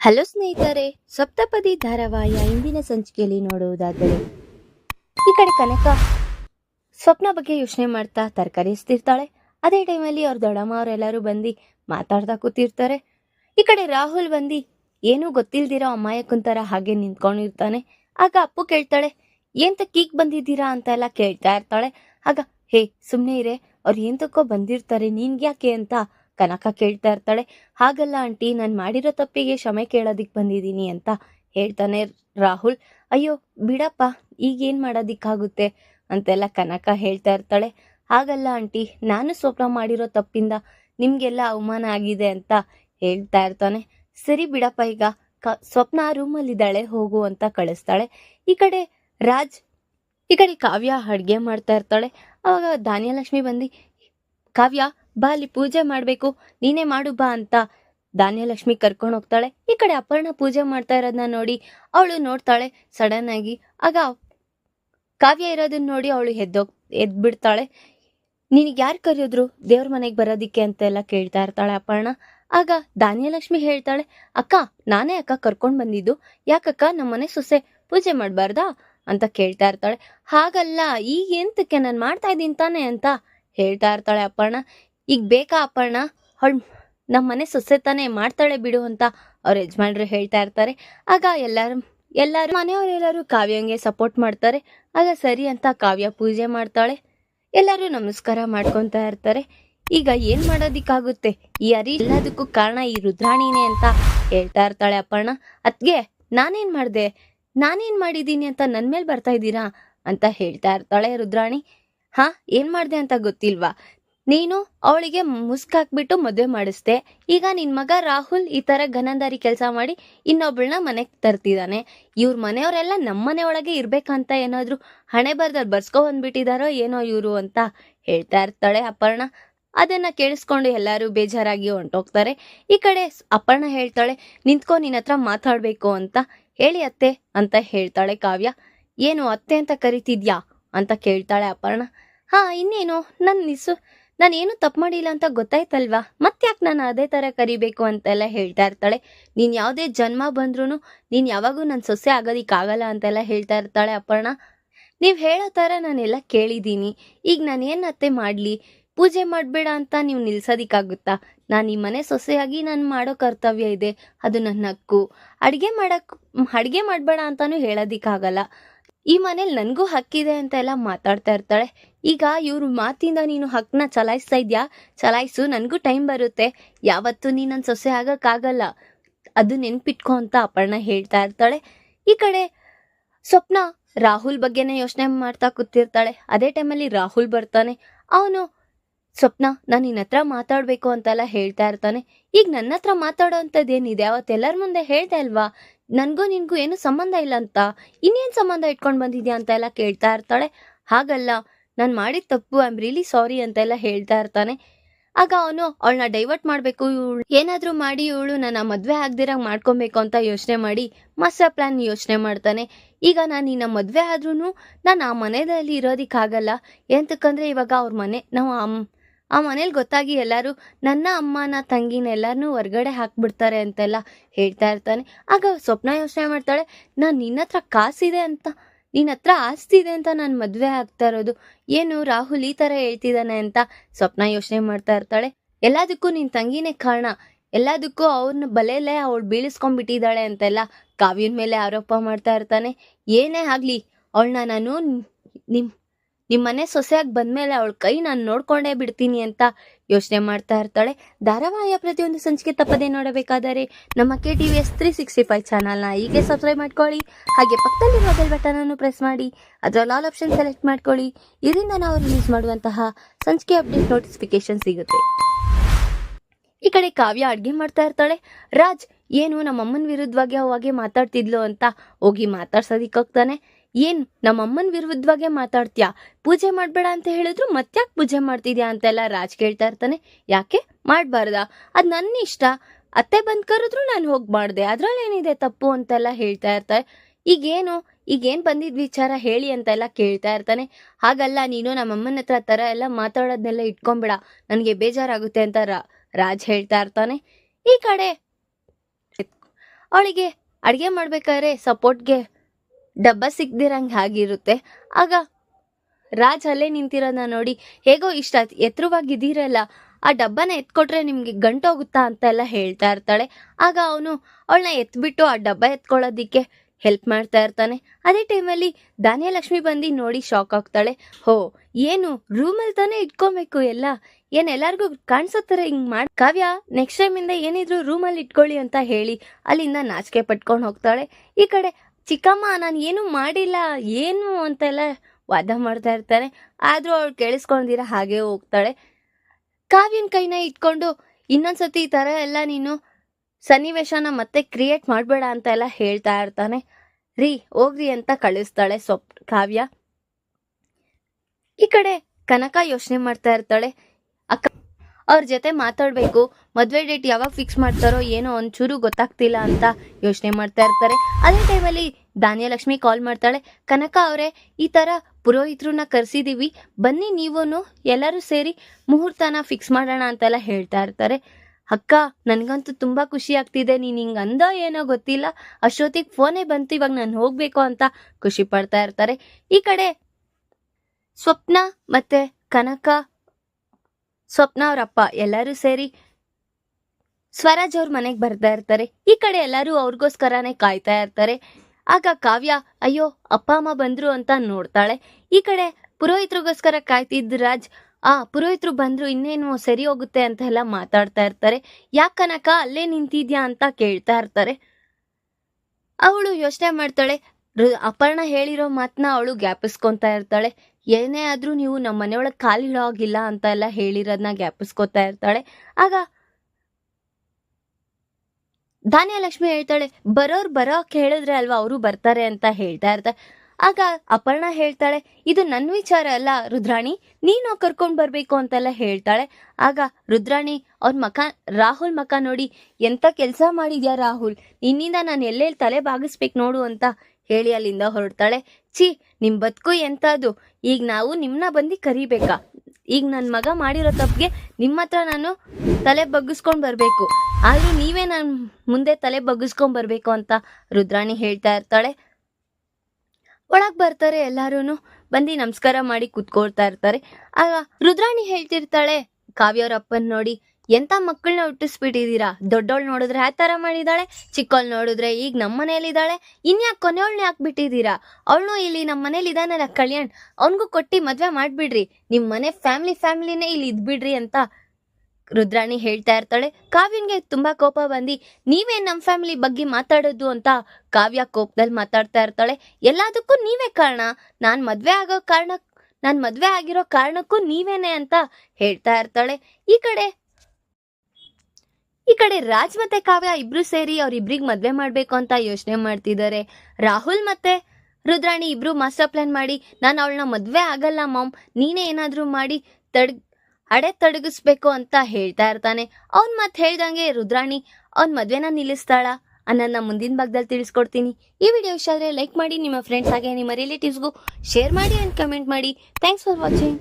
Hello ಸ್ನೇಹಿತರೆ, ಸಪ್ತಪದಿ ಧಾರಾವಾಹಿಯ ಇಂದಿನ ಸಂಚಿಕೆಯಲ್ಲಿ ನೋಡುವುದಾದರೆ, ಈ ಕಡೆ ಕನಕ ಸ್ವಪ್ನ ಬಗ್ಗೆ ಯೋಚನೆ ಮಾಡ್ತಾ ತರಕಾರಿ ಇಸ್ತಿರ್ತಾಳೆ ಅದೇ ಟೈಮಲ್ಲಿ ಅವ್ರ ದೊಡ್ಡಮ್ಮ ಅವರೆಲ್ಲರೂ ಬಂದು ಮಾತಾಡ್ತಾ ಕೂತಿರ್ತಾರೆ. ಈ ಕಡೆ ರಾಹುಲ್ ಬಂದು, ಏನೂ ಗೊತ್ತಿಲ್ದಿರೋ ಅಮ್ಮಾಯಕ್ಕನ್ ಥರ ಹಾಗೆ ನಿಂತ್ಕೊಂಡಿರ್ತಾನೆ. ಆಗ ಅಪ್ಪು ಕೇಳ್ತಾಳೆ ಏಂತ ಕೀಕ್ ಬಂದಿದ್ದೀರಾ ಅಂತ ಎಲ್ಲ ಕೇಳ್ತಾ ಇರ್ತಾಳೆ. ಆಗ, ಹೇ ಸುಮ್ಮನೆ ಇರೇ, ಅವ್ರು ಏಂತಕ್ಕೋ ಬಂದಿರ್ತಾರೆ, ನಿನ್ಗ್ಯಾಕೆ ಅಂತ ಕನಕ ಕೇಳ್ತಾ ಇರ್ತಾಳೆ. ಹಾಗಲ್ಲ ಆಂಟಿ, ನಾನು ಮಾಡಿರೋ ತಪ್ಪಿಗೆ ಕ್ಷಮೆ ಕೇಳೋದಿಕ್ ಬಂದಿದ್ದೀನಿ ಅಂತ ಹೇಳ್ತಾನೆ ರಾಹುಲ್. ಅಯ್ಯೋ, ಬಿಡಪ್ಪ, ಈಗೇನ್ ಮಾಡೋದಿಕ್ಕಾಗುತ್ತೆ ಅಂತೆಲ್ಲ ಕನಕ ಹೇಳ್ತಾ ಇರ್ತಾಳೆ. ಹಾಗಲ್ಲ ಆಂಟಿ, ನಾನು ಸ್ವಪ್ನ ಮಾಡಿರೋ ತಪ್ಪಿಂದ ನಿಮ್ಗೆಲ್ಲ ಅವಮಾನ ಆಗಿದೆ ಅಂತ ಹೇಳ್ತಾ ಇರ್ತಾನೆ. ಸರಿ ಬಿಡಪ್ಪ ಈಗ, ಕ, ಸ್ವಪ್ನ ರೂಮಲ್ಲಿದ್ದಾಳೆ, ಹೋಗು ಅಂತ ಕಳಿಸ್ತಾಳೆ. ಈ ಕಡೆ ರಾಜ್, ಈ ಕಡೆ ಕಾವ್ಯ ಅಡುಗೆ ಮಾಡ್ತಾ ಇರ್ತಾಳೆ. ಅವಾಗ ಧಾನ್ಯಲಕ್ಷ್ಮಿ ಬಂದು, ಕಾವ್ಯ ಬಾ ಅಲ್ಲಿ ಪೂಜೆ ಮಾಡಬೇಕು, ನೀನೇ ಮಾಡು ಬಾ ಅಂತ ಧಾನ್ಯಲಕ್ಷ್ಮಿ ಕರ್ಕೊಂಡು ಹೋಗ್ತಾಳೆ. ಈ ಕಡೆ ಅಪರ್ಣ ಪೂಜೆ ಮಾಡ್ತಾ ಇರೋದನ್ನ ನೋಡಿ ಅವಳು ನೋಡ್ತಾಳೆ ಸಡನ್ ಆಗಿ. ಆಗ ಕಾವ್ಯ ಇರೋದನ್ನ ನೋಡಿ ಅವಳು ಎದ್ದೋಗ್ ಎದ್ಬಿಡ್ತಾಳೆ. ನಿನಗೆ ಯಾರು ಕರೆಯೋದ್ರು? ದೇವ್ರ ಮನೆಗೆ ಬರೋದಿಕ್ಕೆ ಅಂತೆಲ್ಲ ಕೇಳ್ತಾ ಇರ್ತಾಳೆ ಅಪರ್ಣ. ಆಗ ಧಾನ್ಯಲಕ್ಷ್ಮಿ ಹೇಳ್ತಾಳೆ, ಅಕ್ಕ, ನಾನೇ ಅಕ್ಕ ಕರ್ಕೊಂಡು ಬಂದಿದ್ದು. ಯಾಕಕ್ಕ? ನಮ್ಮನೆ ಸೊಸೆ ಪೂಜೆ ಮಾಡಬಾರ್ದಾ? ಅಂತ ಕೇಳ್ತಾ ಇರ್ತಾಳೆ. ಹಾಗಲ್ಲ, ಈಗ ಎಂತಕ್ಕೆ ನಾನು ಮಾಡ್ತಾ ಇದ್ದೀನಿ ತಾನೆ ಅಂತ ಹೇಳ್ತಾ ಇರ್ತಾಳೆ ಅಪರ್ಣ. ಈಗ ಬೇಕಾ ಅಪರ್ಣ ಅವಳು ನಮ್ಮ ಮನೆ ಸೊಸೆ ತಾನೇ ಮಾಡ್ತಾಳೆ ಬಿಡು ಅಂತ ಅವ್ರ ಯಜಮಾನ್ರು ಹೇಳ್ತಾ ಇರ್ತಾರೆ. ಆಗ ಎಲ್ಲರೂ ಎಲ್ಲರೂ ಮನೆಯವರೆಲ್ಲರೂ ಕಾವ್ಯಂಗೆ ಸಪೋರ್ಟ್ ಮಾಡ್ತಾರೆ. ಆಗ ಸರಿ ಅಂತ ಕಾವ್ಯ ಪೂಜೆ ಮಾಡ್ತಾಳೆ. ಎಲ್ಲರೂ ನಮಸ್ಕಾರ ಮಾಡ್ಕೊತಾ ಇರ್ತಾರೆ. ಈಗ ಏನ್ ಮಾಡೋದಿಕ್ಕಾಗುತ್ತೆ? ಈ ಅರಿ ಎಲ್ಲದಕ್ಕೂ ಕಾರಣ ಈ ರುದ್ರಾಣಿನೇ ಅಂತ ಹೇಳ್ತಾ ಇರ್ತಾಳೆ ಅಪ್ಪಣ್ಣ. ಅದ್ಗೆ ನಾನೇನ್ ಮಾಡ್ದೆ? ನಾನೇನ್ ಮಾಡಿದ್ದೀನಿ ಅಂತ ನನ್ ಮೇಲೆ ಬರ್ತಾ ಇದ್ದೀರಾ? ಅಂತ ಹೇಳ್ತಾ ಇರ್ತಾಳೆ ರುದ್ರಾಣಿ. ಹಾ, ಏನ್ ಮಾಡ್ದೆ ಅಂತ ಗೊತ್ತಿಲ್ವಾ? ನೀನು ಅವಳಿಗೆ ಮುಸ್ಕಾಕ್ಬಿಟ್ಟು ಮದುವೆ ಮಾಡಿಸ್ದೆ. ಈಗ ನಿನ್ ಮಗ ರಾಹುಲ್ ಈ ತರ ಗನಂದಾರಿ ಕೆಲಸ ಮಾಡಿ ಇನ್ನೊಬ್ಳನ್ನ ಮನೆಗೆ ತರ್ತಿದ್ದಾನೆ ಇವ್ರ ಮನೆಯವರೆಲ್ಲ ನಮ್ಮ ಮನೆ ಒಳಗೆ ಇರ್ಬೇಕಂತ ಏನಾದ್ರು ಹಣೆ ಬರ್ದಲ್ಲಿ ಬರ್ಸ್ಕೊ ಬಂದ್ಬಿಟ್ಟಿದಾರೋ ಏನೋ ಇವರು ಅಂತ ಹೇಳ್ತಾ ಇರ್ತಾಳೆ ಅಪರ್ಣ. ಅದನ್ನ ಕೇಳಿಸ್ಕೊಂಡು ಎಲ್ಲರೂ ಬೇಜಾರಾಗಿ ಹೊಂಟೋಗ್ತಾರೆ. ಈ ಕಡೆ ಅಪರ್ಣ ಹೇಳ್ತಾಳೆ, ನಿಂತ್ಕೊ ನಿನ್ನ ಹತ್ರ ಮಾತಾಡ್ಬೇಕು ಅಂತ ಹೇಳಿ ಅತ್ತೆ ಅಂತ ಹೇಳ್ತಾಳೆ ಕಾವ್ಯ. ಏನು ಅತ್ತೆ ಅಂತ ಕರಿತಿದ್ಯಾ? ಅಂತ ಕೇಳ್ತಾಳೆ ಅಪರ್ಣ. ಹಾ, ಇನ್ನೇನು? ನನ್ನ ನಿಸು ನಾನು ಏನು ತಪ್ಪು ಮಾಡಿಲ್ಲ ಅಂತ ಗೊತ್ತಾಯ್ತಲ್ವಾ? ಮತ್ತ್ಯಾಕೆ ನಾನು ಅದೇ ಥರ ಕರಿಬೇಕು ಅಂತೆಲ್ಲ ಹೇಳ್ತಾ ಇರ್ತಾಳೆ. ನೀನು ಯಾವುದೇ ಜನ್ಮ ಬಂದ್ರೂ ನೀನು ಯಾವಾಗೂ ನನ್ನ ಸೊಸೆ ಆಗೋದಿಕ್ಕಾಗಲ್ಲ ಅಂತೆಲ್ಲ ಹೇಳ್ತಾ ಇರ್ತಾಳೆ ಅಪರ್ಣ. ನೀವು ಹೇಳೋ ಥರ ನಾನೆಲ್ಲ ಕೇಳಿದ್ದೀನಿ. ಈಗ ನಾನು ಏನು ಅತ್ತೆ ಮಾಡಲಿ? ಪೂಜೆ ಮಾಡಬೇಡ ಅಂತ ನೀವು ನಿಲ್ಸೋದಿಕ್ಕಾಗುತ್ತಾ? ನಾನು ಈ ಮನೆ ಸೊಸೆಯಾಗಿ ನಾನು ಮಾಡೋ ಕರ್ತವ್ಯ ಇದೆ. ಅದು ನನ್ನ ಹಕ್ಕು. ಅಡುಗೆ ಮಾಡಕ್, ಅಡುಗೆ ಮಾಡಬೇಡ ಅಂತಾನೂ ಹೇಳೋದಿಕ್ಕಾಗಲ್ಲ. ಈ ಮನೇಲಿ ನನಗೂ ಹಕ್ಕಿದೆ ಅಂತ ಎಲ್ಲ ಮಾತಾಡ್ತಾ ಇರ್ತಾಳೆ. ಈಗ ಇವ್ರ ಮಾತಿಂದ ನೀನು ಹಕ್ಕನ್ನ ಚಲಾಯಿಸ್ತಾ ಇದ್ಯಾ? ಚಲಾಯಿಸು, ನನಗೂ ಟೈಮ್ ಬರುತ್ತೆ. ಯಾವತ್ತೂ ನೀನು ನನ್ನ ಸೊಸೆ ಆಗೋಕ್ಕಾಗಲ್ಲ. ಅದು ನೆನ್ಪಿಟ್ಕೊ ಅಂತ ಅಪರ್ಣ ಹೇಳ್ತಾ ಇರ್ತಾಳೆ. ಈ ಕಡೆ ಸ್ವಪ್ನ ರಾಹುಲ್ ಬಗ್ಗೆನೇ ಯೋಚನೆ ಮಾಡ್ತಾ ಕೂತಿರ್ತಾಳೆ. ಅದೇ ಟೈಮಲ್ಲಿ ರಾಹುಲ್ ಬರ್ತಾನೆ. ಅವನು, ಸ್ವಪ್ನ, ನಾನು ನಿನ್ನ ಹತ್ರ ಮಾತಾಡಬೇಕು ಅಂತೆಲ್ಲ ಹೇಳ್ತಾ ಇರ್ತಾನೆ. ಈಗ ನನ್ನ ಹತ್ರ ಮಾತಾಡೋ ಅಂಥದ್ದೇನಿದೆ ಅವತ್ತೆಲ್ಲರ ಮುಂದೆ ಹೇಳ್ತಾ ಅಲ್ವಾ ನನಗೂ ನಿನಗೂ ಏನು ಸಂಬಂಧ ಇಲ್ಲ ಅಂತ, ಇನ್ನೇನು ಸಂಬಂಧ ಇಟ್ಕೊಂಡು ಬಂದಿದ್ಯಾ ಅಂತ ಎಲ್ಲ ಕೇಳ್ತಾ ಇರ್ತಾಳೆ. ಹಾಗಲ್ಲ, ನಾನು ಮಾಡಿದ ತಪ್ಪು ಐ ಆಮ್ ರಿಯಲಿ ಸಾರಿ ಅಂತೆಲ್ಲ ಹೇಳ್ತಾ ಇರ್ತಾನೆ. ಆಗ ಅವನು, ಅವಳನ್ನ ಡೈವರ್ಟ್ ಮಾಡಬೇಕು, ಇವಳು ಏನಾದರೂ ಮಾಡಿ, ಇವಳು ನನ್ನ ಮದುವೆ ಆಗ್ದಿರಂಗೆ ಮಾಡ್ಕೊಬೇಕು ಅಂತ ಯೋಚನೆ ಮಾಡಿ ಮಾಸ್ಟರ್ ಪ್ಲಾನ್ ಯೋಚನೆ ಮಾಡ್ತಾನೆ. ಈಗ ನಾನು ನಿನ್ನ ಮದುವೆ ಆದ್ರೂ ನಾನು ಆ ಮನೆಯಲ್ಲಿ ಇರೋದಕ್ಕಾಗಲ್ಲ. ಎಂತಕ್ಕಂದ್ರೆ ಇವಾಗ ಅವ್ರ ಮನೆ, ನಾವು ಅಮ್ ಆ ಮನೇಲಿ ಗೊತ್ತಾಗಿ ಎಲ್ಲರೂ ನನ್ನ ಅಮ್ಮನ ತಂಗಿನ ಎಲ್ಲರನ್ನೂ ಹೊರ್ಗಡೆ ಹಾಕ್ಬಿಡ್ತಾರೆ ಅಂತೆಲ್ಲ ಹೇಳ್ತಾ ಇರ್ತಾನೆ. ಆಗ ಸ್ವಪ್ನ ಯೋಚನೆ ಮಾಡ್ತಾಳೆ, ನಾನು ನಿನ್ನ ಹತ್ರ ಕಾಸಿದೆ ಅಂತ, ನಿನ್ನ ಹತ್ರ ಆಸ್ತಿ ಇದೆ ಅಂತ ನಾನು ಮದುವೆ ಆಗ್ತಾ ಇರೋದು. ಏನು ರಾಹುಲ್ ಈ ಥರ ಹೇಳ್ತಿದ್ದಾನೆ ಅಂತ ಸ್ವಪ್ನ ಯೋಚನೆ ಮಾಡ್ತಾ ಇರ್ತಾಳೆ. ಎಲ್ಲದಕ್ಕೂ ನಿನ್ನ ತಂಗಿನೇ ಕಾರಣ. ಎಲ್ಲದಕ್ಕೂ ಅವ್ರನ್ನ ಬಲೆಯಲ್ಲೇ ಅವಳು ಬೀಳಿಸ್ಕೊಂಡ್ಬಿಟ್ಟಿದ್ದಾಳೆ ಅಂತೆಲ್ಲ ಕಾವ್ಯನ ಮೇಲೆ ಆರೋಪ ಮಾಡ್ತಾ ಇರ್ತಾನೆ. ಏನೇ ಆಗಲಿ, ಅವಳನ್ನ ನಾನು ನಿಮ್ಮ ನಿಮ್ಮ ಮನೆ ಸೊಸೆಯಾಗಿ ಬಂದ್ಮೇಲೆ ಅವಳ ಕೈ ನಾನು ನೋಡ್ಕೊಂಡೇ ಬಿಡ್ತೀನಿ ಅಂತ ಯೋಚನೆ ಮಾಡ್ತಾ ಇರ್ತಾಳೆ. ಧಾರಾವಾಹಿಯ ಪ್ರತಿಯೊಂದು ಸಂಚಿಕೆ ತಪ್ಪದೇ ನೋಡಬೇಕಾದರೆ ನಮ್ಮ K T V S three sixty five ಚಾನಲ್ನ ಹೀಗೆ ಸಬ್ಸ್ಕ್ರೈಬ್ ಮಾಡ್ಕೊಳ್ಳಿ. ಹಾಗೆ ಪಕ್ಕದಲ್ಲಿರುವ ಬೆಲ್ ಅನ್ನು ಪ್ರೆಸ್ ಮಾಡಿ. ಅದರಲ್ಲಿ ಆಲ್ ಆಪ್ಷನ್ ಸೆಲೆಕ್ಟ್ ಮಾಡ್ಕೊಳ್ಳಿ. ಇದರಿಂದ ನಾವು ರಿಲೀಸ್ ಮಾಡುವಂತಹ ಸಂಚಿಕೆ ಅಪ್ಡೇಟ್ ನೋಟಿಫಿಕೇಶನ್ ಸಿಗುತ್ತೆ. ಈ ಕಡೆ ಕಾವ್ಯ ಅಡುಗೆ ಮಾಡ್ತಾ ಇರ್ತಾಳೆ. ರಾಜ್, ಏನು ನಮ್ಮಮ್ಮನ ವಿರುದ್ಧವಾಗಿ ಅವಾಗೆ ಮಾತಾಡ್ತಿದ್ಲು ಅಂತ ಹೋಗಿ ಮಾತಾಡ್ಸೋದಿಕ್ ಹೋಗ್ತಾನೆ ಏನ್, ನಮ್ಮಮ್ಮನ ವಿರುದ್ಧವಾಗೆ ಮಾತಾಡ್ತೀಯಾ? ಪೂಜೆ ಮಾಡಬೇಡ ಅಂತ ಹೇಳಿದ್ರು ಮತ್ತ್ಯಾಕೆ ಪೂಜೆ ಮಾಡ್ತಿದ್ಯಾ ಅಂತೆಲ್ಲ ರಾಜ್ ಕೇಳ್ತಾ ಇರ್ತಾನೆ. ಯಾಕೆ? ಮಾಡಬಾರ್ದಾ. ಅದು ನನ್ನ ಇಷ್ಟ ಅತ್ತೆ ಬಂದ್ ಕರೆದ್ರು ನಾನು ಹೋಗಿ ಮಾಡಿದೆ. ಅದ್ರಲ್ಲಿ ಏನಿದೆ ತಪ್ಪು ಅಂತೆಲ್ಲ ಹೇಳ್ತಾ ಇರ್ತಾರೆ ಈಗೇನು? ಈಗೇನು ಬಂದಿದ್ ವಿಚಾರ ಹೇಳಿ ಅಂತೆಲ್ಲ ಕೇಳ್ತಾ ಇರ್ತಾನೆ. ಹಾಗಲ್ಲ, ನೀನು ನಮ್ಮಮ್ಮನ ಹತ್ರ ಥರ ಎಲ್ಲ ಮಾತಾಡೋದನ್ನೆಲ್ಲ ಇಟ್ಕೊಂಬಿಡ ನನಗೆ ಬೇಜಾರಾಗುತ್ತೆ ಅಂತ ರಾಜ್ ಹೇಳ್ತಾ ಇರ್ತಾನೆ. ಈ ಕಡೆ. ಅವಳಿಗೆ ಅಡುಗೆ ಮಾಡ್ಬೇಕಾದ್ರೆ ಸಪೋರ್ಟ್ಗೆ ಡಬ್ಬ ಸಿಗ್ದಿರಂಗೆ ಆಗಿರುತ್ತೆ ಆಗ ರಾಜ್ ಅಲ್ಲೇ ನಿಂತಿರೋದನ್ನ ನೋಡಿ, ಹೇಗೋ ಇಷ್ಟ ಎತ್ತರವಾಗಿದ್ದೀರಲ್ಲ, ಆ ಡಬ್ಬನ ಎತ್ಕೊಟ್ರೆ ನಿಮಗೆ ಗಂಟೋಗುತ್ತಾ ಅಂತ ಎಲ್ಲ ಹೇಳ್ತಾ ಇರ್ತಾಳೆ. ಆಗ ಅವನು, ಅವಳನ್ನ ಎತ್ಬಿಟ್ಟು ಆ ಡಬ್ಬ ಎತ್ಕೊಳ್ಳೋದಿಕ್ಕೆ ಹೆಲ್ಪ್ ಮಾಡ್ತಾ ಇರ್ತಾನೆ. ಅದೇ ಟೈಮಲ್ಲಿ ಧಾನ್ಯಲಕ್ಷ್ಮಿ ಬಂದು ನೋಡಿ ಶಾಕ್ ಆಗ್ತಾಳೆ. ಹೋ, ಏನು ರೂಮಲ್ಲಿ ತಾನೇ ಇಟ್ಕೊಬೇಕು ಎಲ್ಲ? ಏನ್ ಎಲ್ಲರಿಗೂ ಕಾಣಿಸೋ ಥರ ಹಿಂಗ್ ಮಾಡಿ ಕಾವ್ಯ ನೆಕ್ಸ್ಟ್ ಟೈಮಿಂದ ಏನಿದ್ರು ರೂಮಲ್ಲಿ ಇಟ್ಕೊಳ್ಳಿ ಅಂತ ಹೇಳಿ, ಅಲ್ಲಿಂದ ನಾಚಿಕೆ ಪಟ್ಕೊಂಡು ಹೋಗ್ತಾಳೆ. ಈ ಕಡೆ ಚಿಕ್ಕಮ್ಮ, ನಾನು ಏನು ಮಾಡಿಲ್ಲ, ಏನು ಅಂತೆಲ್ಲ ವಾದ ಮಾಡ್ತಾ ಇರ್ತಾರೆ ಆದರೂ ಅವಳು ಕೇಳಿಸ್ಕೊಂಡಿರ ಹಾಗೆ ಹೋಗ್ತಾಳೆ. ಕಾವ್ಯನ ಕೈನ ಇಟ್ಕೊಂಡು, ಇನ್ನೊಂದ್ಸತಿ ಈ ಥರ ಎಲ್ಲ ನೀನು ಸನ್ನಿವೇಶನ ಮತ್ತೆ ಕ್ರಿಯೇಟ್ ಮಾಡಬೇಡ ಅಂತ ಎಲ್ಲ ಹೇಳ್ತಾ ಇರ್ತಾನೆ. ರೀ, ಹೋಗ್ರಿ ಅಂತ ಕಳಿಸ್ತಾಳೆ ಸೊಪ್ ಕಾವ್ಯ. ಈ ಕಡೆ ಕನಕ ಯೋಚನೆ ಮಾಡ್ತಾ ಇರ್ತಾಳೆ. ಅಕ್ಕ ಅವ್ರ ಜೊತೆ ಮಾತಾಡಬೇಕು. ಮದುವೆ ಡೇಟ್ ಯಾವಾಗ ಫಿಕ್ಸ್ ಮಾಡ್ತಾರೋ ಏನೋ ಒಂಚೂರು ಗೊತ್ತಾಗ್ತಿಲ್ಲ ಅಂತ ಯೋಚನೆ ಮಾಡ್ತಾ ಇರ್ತಾರೆ. ಅದೇ ಟೈಮಲ್ಲಿ ಧಾನ್ಯಲಕ್ಷ್ಮಿ ಕಾಲ್ ಮಾಡ್ತಾಳೆ. ಕನಕ ಅವರೇ, ಈ ಥರ ಪುರೋಹಿತರನ್ನ ಕರೆಸಿದ್ದೀವಿ ಬನ್ನಿ ನೀವೂ ಎಲ್ಲರೂ ಸೇರಿ ಮುಹೂರ್ತನ ಫಿಕ್ಸ್ ಮಾಡೋಣ ಅಂತೆಲ್ಲ ಹೇಳ್ತಾ ಇರ್ತಾರೆ. ಅಕ್ಕ, ನನಗಂತೂ ತುಂಬ ಖುಷಿ ಆಗ್ತಿದೆ. ನೀನು ಹಿಂಗೆ ಅಂದ ಏನೋ ಗೊತ್ತಿಲ್ಲ. ಅಷ್ಟೊತ್ತಿಗೆ ಫೋನೇ ಬಂತು. ಇವಾಗ ನಾನು ಹೋಗಬೇಕು ಅಂತ ಖುಷಿ ಪಡ್ತಾ ಇರ್ತಾರೆ. ಈ ಕಡೆ ಸ್ವಪ್ನ ಮತ್ತು ಕನಕ ಸ್ವಪ್ನ ಅವರಪ್ಪ ಎಲ್ಲರೂ ಸೇರಿ ಸ್ವರಾಜ್ ಅವ್ರ ಮನೆಗೆ ಬರ್ತಾ ಇರ್ತಾರೆ. ಈ ಕಡೆ ಎಲ್ಲರೂ ಅವ್ರಿಗೋಸ್ಕರನೇ ಕಾಯ್ತಾ ಇರ್ತಾರೆ. ಆಗ ಕಾವ್ಯ, ಅಯ್ಯೋ, ಅಪ್ಪ, ಅಮ್ಮ ಬಂದ್ರು ಅಂತ ನೋಡ್ತಾಳೆ. ಈ ಕಡೆ ಪುರೋಹಿತರಿಗೋಸ್ಕರ ಕಾಯ್ತಿದ್ದ ರಾಜ್, ಆ ಪುರೋಹಿತರು ಬಂದ್ರು ಇನ್ನೇನು ಸರಿ ಹೋಗುತ್ತೆ ಅಂತ ಎಲ್ಲ ಮಾತಾಡ್ತಾ ಇರ್ತಾರೆ. ಯಾಕನಕ ಅಲ್ಲೇ ನಿಂತಿದ್ಯಾ ಅಂತ ಕೇಳ್ತಾ ಇರ್ತಾರೆ. ಅವಳು ಯೋಚನೆ ಮಾಡ್ತಾಳೆ ಅಪರ್ಣ ಹೇಳಿರೋ ಮಾತನ್ನ ಅವಳು ಜ್ಞಾಪಿಸ್ಕೊಂತಾ ಇರ್ತಾಳೆ. ಏನೇ ಆದ್ರೂ ನೀವು ನಮ್ಮ ಮನೆಯೊಳಗೆ ಕಾಲಿಡೋ ಆಗಿಲ್ಲ ಅಂತ ಎಲ್ಲ ಹೇಳಿರೋದನ್ನ ಜ್ಞಾಪಿಸ್ಕೊತಾ ಇರ್ತಾಳೆ. ಆಗ ಧಾನ್ಯಲಕ್ಷ್ಮಿ ಹೇಳ್ತಾಳೆ, ಬರೋರು ಬರೋಕ್ ಹೇಳಿದ್ರೆ ಅಲ್ವಾ ಅವರು ಬರ್ತಾರೆ ಅಂತ ಹೇಳ್ತಾ ಇರ್ತಾರೆ ಆಗ ಅಪರ್ಣ ಹೇಳ್ತಾಳೆ, ಇದು ನನ್ನ ವಿಚಾರ ಅಲ್ಲ, ರುದ್ರಾಣಿ, ನೀನು ಕರ್ಕೊಂಡ್ ಬರ್ಬೇಕು ಅಂತೆಲ್ಲ ಹೇಳ್ತಾಳೆ. ಆಗ ರುದ್ರಾಣಿ, ಅವ್ರ ಮಕ, ರಾಹುಲ್ ಮಕ ನೋಡಿ, ಎಂತ ಕೆಲಸ ಮಾಡಿದ್ಯಾ ರಾಹುಲ್? ನಿನ್ನಿಂದ ನಾನು ಎಲ್ಲೆಲ್ಲಿ ತಲೆ ಬಾಗಿಸ್ಬೇಕು ನೋಡು ಅಂತ ಹೇಳಿ ಅಲ್ಲಿಂದ ಹೊರಡ್ತಾಳೆ. ಛೀ, ನಿಮ್ ಬದುಕು ಎಂತದು ಈಗ ನಾವು ನಿಮ್ನ ಬಂದು ಕರಿಬೇಕಾ? ಈಗ ನನ್ನ ಮಗ ಮಾಡಿರೋ ತಪ್ಪಿಗೆ ನಿಮ್ಮ ಹತ್ರ ನಾನು ತಲೆ ಬಗ್ಗಿಸ್ಕೊಂಡ್ ಬರ್ಬೇಕು. ಆದ್ರೂ ನೀವೇ ನನ್ ಮುಂದೆ ತಲೆ ಬಗ್ಗಿಸ್ಕೊಂಡ್ ಬರ್ಬೇಕು ಅಂತ ರುದ್ರಾಣಿ ಹೇಳ್ತಾ ಇರ್ತಾಳೆ. ಒಳಗ್ ಬರ್ತಾರೆ ಎಲ್ಲಾರು ಬಂದು ನಮಸ್ಕಾರ ಮಾಡಿ ಕುತ್ಕೊಳ್ತಾ ಇರ್ತಾರೆ. ಆಗ ರುದ್ರಾಣಿ ಹೇಳ್ತಿರ್ತಾಳೆ ಕಾವ್ಯವ್ರ ಅಪ್ಪನ್ ನೋಡಿ ಎಂತ ಮಕ್ಕಳನ್ನ ಹುಟ್ಟಿಸ್ಬಿಟ್ಟಿದ್ದೀರಾ? ದೊಡ್ಡೋಳು ನೋಡಿದ್ರೆ ಆ ಥರ ಮಾಡಿದಾಳೆ ಚಿಕ್ಕವಳು ನೋಡಿದ್ರೆ ಈಗ ನಮ್ಮ ಮನೇಲಿದ್ದಾಳೆ ಇನ್ಯಾಕೆ ಕೊನೆಯವಳನ್ನ ಯಾಕೆ ಬಿಟ್ಟಿದ್ದೀರಾ ಅವಳು ಇಲ್ಲಿ ನಮ್ಮ ಮನೇಲಿ ಇದಾನಲ್ಲ ಕಲ್ಯಾಣ್, ಅವನಿಗೂ ಕೊಟ್ಟು ಮದುವೆ ಮಾಡಿಬಿಡ್ರಿ. ನಿಮ್ಮ ಮನೆ ಫ್ಯಾಮಿಲಿ ಫ್ಯಾಮಿಲಿನೇ ಇಲ್ಲಿ ಇದ್ಬಿಡ್ರಿ ಅಂತ ರುದ್ರಾಣಿ ಹೇಳ್ತಾ ಇರ್ತಾಳೆ. ಕಾವ್ಯನ್ಗೆ ತುಂಬ ಕೋಪ ಬಂದು ನೀವೇ ನಮ್ಮ ಫ್ಯಾಮಿಲಿ ಬಗ್ಗೆ ಮಾತಾಡೋದು ಅಂತ ಕಾವ್ಯ ಕೋಪದಲ್ಲಿ ಮಾತಾಡ್ತಾ ಇರ್ತಾಳೆ. ಎಲ್ಲದಕ್ಕೂ ನೀವೇ ಕಾರಣ. ನಾನು ಮದುವೆ ಆಗೋ ಕಾರಣ, ನಾನು ಮದುವೆ ಆಗಿರೋ ಕಾರಣಕ್ಕೂ ನೀವೇನೆ ಅಂತ ಹೇಳ್ತಾ ಇರ್ತಾಳೆ. ಈ ಕಡೆ ಈ ಕಡೆ ರಾಜ್ ಮತ್ತೆ ಕಾವ್ಯ ಇಬ್ರು ಸೇರಿ ಅವ್ರಿಬ್ರಿಗೆ ಮದ್ವೆ ಮಾಡ್ಬೇಕು ಅಂತ ಯೋಚನೆ ಮಾಡ್ತಿದ್ದಾರೆ ರಾಹುಲ್ ಮತ್ತೆ ರುದ್ರಾಣಿ ಇಬ್ರು ಮಾಸ್ಟರ್ ಪ್ಲಾನ್ ಮಾಡಿ, ನಾನು ಅವಳನ್ನ ಮದ್ವೆ ಆಗಲ್ಲ ಮಾಮ್, ನೀನೇ ಏನಾದ್ರೂ ಮಾಡಿ ತಡ್, ಅಡೆ ತಡಗಿಸ್ಬೇಕು ಅಂತ ಹೇಳ್ತಾ ಇರ್ತಾನೆ. ಅವ್ನ್ ಮತ್ ಹೇಳ್ದಂಗೆ ರುದ್ರಾಣಿ, ಅವನ್ ಮದ್ವೆನ ನಿಲ್ಲಿಸ್ತಾಳ ಅನ್ನ ಮುಂದಿನ ಭಾಗದಲ್ಲಿ ತಿಳಿಸ್ಕೊಡ್ತೀನಿ. ಈ ವಿಡಿಯೋ ಇಷ್ಟ ಆದರೆ ಲೈಕ್ ಮಾಡಿ, ನಿಮ್ಮ ಫ್ರೆಂಡ್ಸ್ ಹಾಗೆ ನಿಮ್ಮ ರಿಲೇಟಿವ್ಸ್ಗೂ ಶೇರ್ ಮಾಡಿ ಅಂಡ್ ಕಮೆಂಟ್ ಮಾಡಿ. Thanks for watching